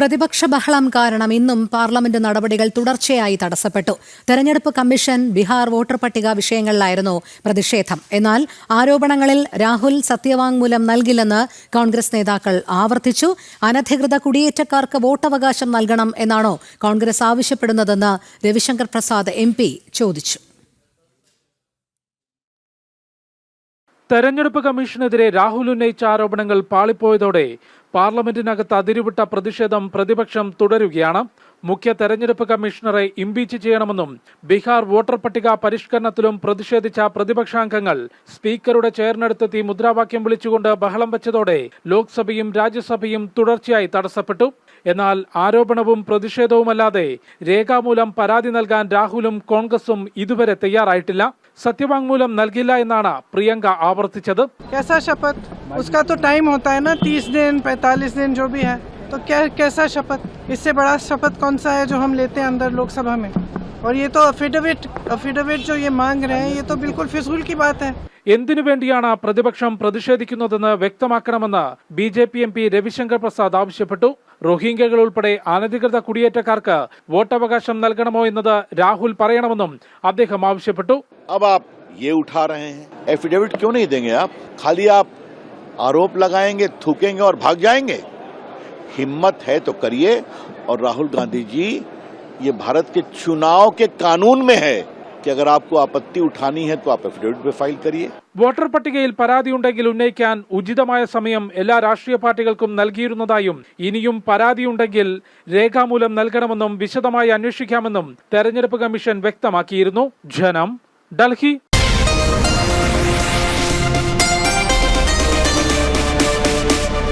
പ്രതിപക്ഷ ബഹളം കാരണം ഇന്നും പാർലമെന്റ് നടപടികൾ തുടർച്ചയായി തടസ്സപ്പെട്ടു. തെരഞ്ഞെടുപ്പ് കമ്മീഷൻ ബീഹാർ വോട്ടർ പട്ടിക വിഷയങ്ങളിലായിരുന്നു പ്രതിഷേധം. എന്നാൽ ആരോപണങ്ങളിൽ രാഹുൽ സത്യവാങ്മൂലം നൽകില്ലെന്ന് കോൺഗ്രസ് നേതാക്കൾ ആവർത്തിച്ചു. അനധികൃത കുടിയേറ്റക്കാർക്ക് വോട്ടവകാശം നൽകണം എന്നാണോ കോൺഗ്രസ് ആവശ്യപ്പെടുന്നതെന്ന് രവിശങ്കർ പ്രസാദ് എം ചോദിച്ചു. തെരഞ്ഞെടുപ്പ് കമ്മീഷനെതിരെ രാഹുൽ ഉന്നയിച്ച ആരോപണങ്ങൾ പാളിപ്പോയതോടെ പാർലമെന്റിനകത്ത് അതിരുവിട്ട പ്രതിഷേധം പ്രതിപക്ഷം തുടരുകയാണ്. മുഖ്യ തെരഞ്ഞെടുപ്പ് കമ്മീഷണറെ ഇംപീച്ച് ചെയ്യണമെന്നും ബീഹാർ വോട്ടർ പട്ടിക പരിഷ്കരണത്തിലും പ്രതിഷേധിച്ച പ്രതിപക്ഷാംഗങ്ങൾ സ്പീക്കറുടെ ചെയറിനടുത്തെത്തി മുദ്രാവാക്യം വിളിച്ചുകൊണ്ട് ബഹളം വെച്ചതോടെ ലോക്സഭയും രാജ്യസഭയും തുടർച്ചയായി തടസ്സപ്പെട്ടു എന്നാൽ ആരോപണവും പ്രതിഷേധവുമല്ലാതെ രേഖാമൂലം പരാതി നൽകാൻ രാഹുലും കോൺഗ്രസും ഇതുവരെ തയ്യാറായിട്ടില്ല സത്യവാങ്മൂലം നൽകില്ല എന്നാണ് പ്രിയങ്ക ആവർത്തിച്ചത് कैसा शपथ उसका तो टाइम होता है ना तीस दिन पैंतालीस दिन जो भी है तो क्या कैसा शपथ इससे बड़ा शपथ कौन सा है जो हम लेते हैं अंदर लोकसभा में और ये तो अफिडेविट अफिडेविट जो ये मांग रहे हैं ये तो बिल्कुल फिजूल की बात है എന്തിനു വേണ്ടിയാണ് പ്രതിപക്ഷം പ്രതിഷേധിക്കുന്നതെന്ന് വ്യക്തമാക്കണമെന്ന് B J P M P Ravishankar Prasad ആവശ്യപ്പെട്ടു റോഹിംഗ്യകൾ ഉൾപ്പെടെ അനധികൃത കുടിയേറ്റക്കാർക്ക് വോട്ടവകാശം നൽകണമോ എന്നത് രാഹുൽ പറയണമെന്നും അദ്ദേഹം ആവശ്യപ്പെട്ടു अब आप ये उठा रहे हैं एफिडेविट क्यों नहीं देंगे आप खाली आप आरोप लगाएंगे थूकेंगे और भाग जाएंगे हिम्मत है तो करिए और राहुल गांधी जी ये भारत के चुनाव के कानून में है कि अगर आपको आपत्ति उठानी है तो आप एफिडेविट पे फाइल करिए വോട്ടർ പട്ടികയിൽ പരാതിയുണ്ടെങ്കിൽ ഉന്നയിക്കാൻ ഉചിതമായ സമയം എല്ലാ രാഷ്ട്രീയ പാർട്ടികൾക്കും നൽകിയിരുന്നതായും ഇനിയും പരാതിയുണ്ടെങ്കിൽ രേഖാമൂലം നൽകണമെന്നും വിശദമായി അന്വേഷിക്കാമെന്നും തെരഞ്ഞെടുപ്പ് കമ്മീഷൻ വ്യക്തമാക്കിയിരുന്നു ജനം ഡൽഹി